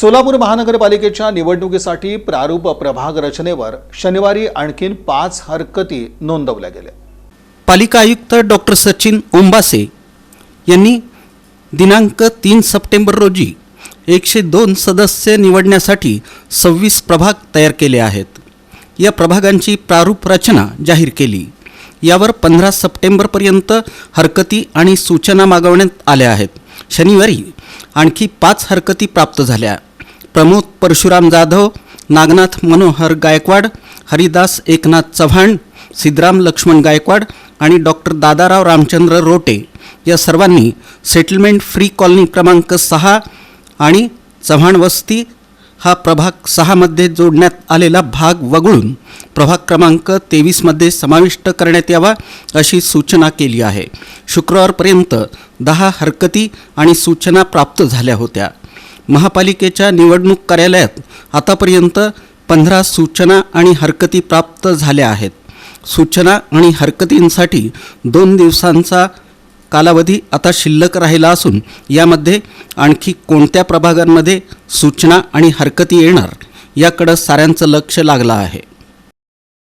सोलापूर महानगरपालिकेच्या निवडणुकीसाठी प्रारूप प्रभाग रचनेवर शनिवारी आणखीन पाच हरकती नोंदवल्या गेल्या. पालिका आयुक्त डॉक्टर सचिन ओंबासे यांनी दिनांक तीन सप्टेंबर रोजी एकशे दोन सदस्य निवडण्यासाठी सव्वीस प्रभाग तयार केले आहेत. या प्रभागांची प्रारूप रचना जाहीर केली. यावर पंधरा सप्टेंबरपर्यंत हरकती आणि सूचना मागवण्यात आल्या आहेत. शनिवारी आणखी पाच हरकती प्राप्त झाल्या. प्रमोद परशुराम जाधव नागनाथ मनोहर गायकवाड हरिदास एकनाथ चव्हाण सिद्धराम लक्ष्मण गायकवाड आणि डॉक्टर दादाराव रामचंद्र रोटे या सर्वांनी सेटलमेंट फ्री कॉलनी क्रमांक सहा आणि चव्हाण वस्ती हा प्रभाग सहामध्ये जोडण्यात आलेला भाग वगळून प्रभाग क्रमांक तेवीसमध्ये समाविष्ट करण्यात यावा अशी सूचना केली आहे. शुक्रवारपर्यंत दहा हरकती आणि सूचना प्राप्त झाल्या होत्या. महापालिकेच्या निवडणूक कार्यालयात आतापर्यंत पंधरा सूचना आणि हरकती प्राप्त झाल्या आहेत. सूचना आणि हरकतींसाठी दोन दिवसांचा कालावधी आता शिल्लक राहिला असून यामध्ये आणखी कोणत्या प्रभागांमध्ये सूचना आणि हरकती येणार याकडं साऱ्यांचं लक्ष लागलं आहे.